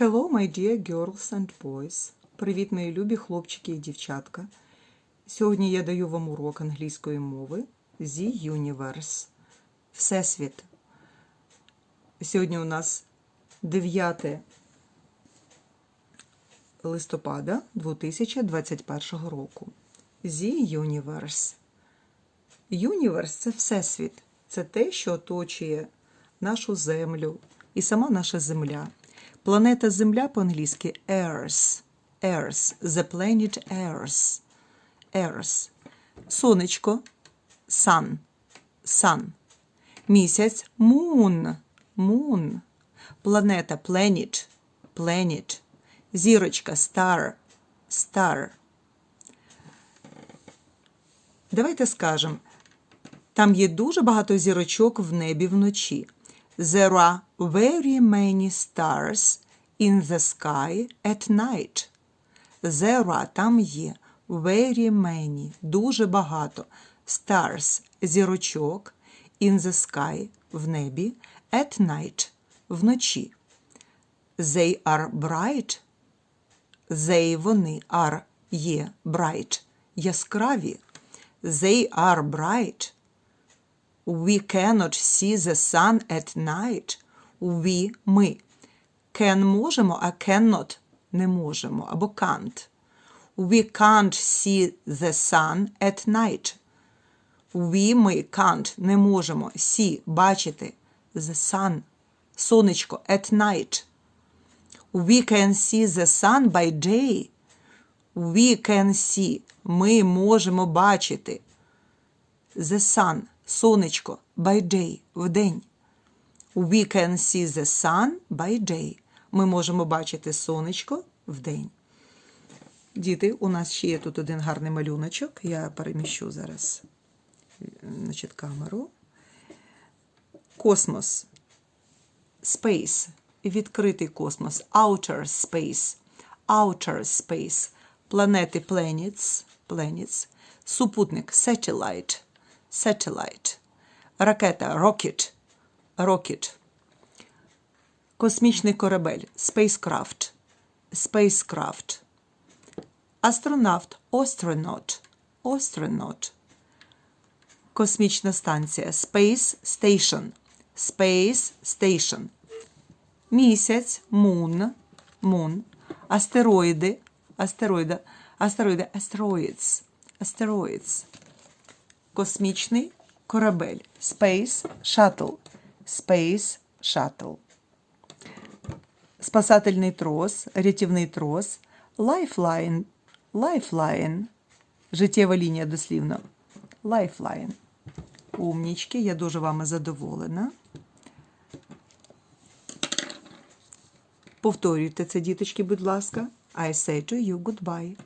Hello, my dear girls and boys. Привіт, мої любі хлопчики і дівчатка. Сьогодні я даю вам урок англійської мови The Universe. Всесвіт. Сьогодні у нас 9 листопада 2021 року. The Universe. Юніверс це всесвіт, це те, що оточує нашу землю і сама наша земля. Планета Земля по-англійськи Earth. Earth. The planet Earth. Earth. Сонечко Sun. Sun. Місяць Moon. Moon. Планета Planet. Planet. Зірочка Star. Star. Давайте скажемо. Там є дуже багато зірочок в небі вночі. There are very many stars in the sky at night. There are, там є very many, дуже багато stars, зірочок in the sky, в небі, at night, вночі. They are bright. They, вони, are, є, bright, яскраві. They are bright. We cannot see the sun at night. We – ми. Can можемо, а cannot не можемо, або can't. We can't see the sun at night. We – ми can't не можемо see – бачити the sun – сонечко at night. We can see the sun by day. We can see – ми можемо бачити the sun – сонечко by day – вдень. We can see the sun by day. Ми можемо бачити сонечко вдень. Діти, у нас ще є тут один гарний малюночок. Я переміщу зараз значить, камеру. Космос. Space. Відкритий космос. Outer space. Outer space. Планети planets. planets. Супутник satellite. Satellite. Ракета rocket. Rocket. Космічний корабель spacecraft. Spacecraft. Астронавт astronaut. Astronaut. Космічна станція Space Station. Space Station. Місяць Moon. Moon. Астероїди. Астероїда. Астероїди. Asteroids. Asteroids. Космічний корабель. Space Shuttle. Space Shuttle. Спасательний трос, рятівний трос, lifeline, lifeline, життєва лінія дослівно. Lifeline. Умнічки, я дуже вами задоволена. Повторюйте це, діточки, будь ласка. I say to you goodbye.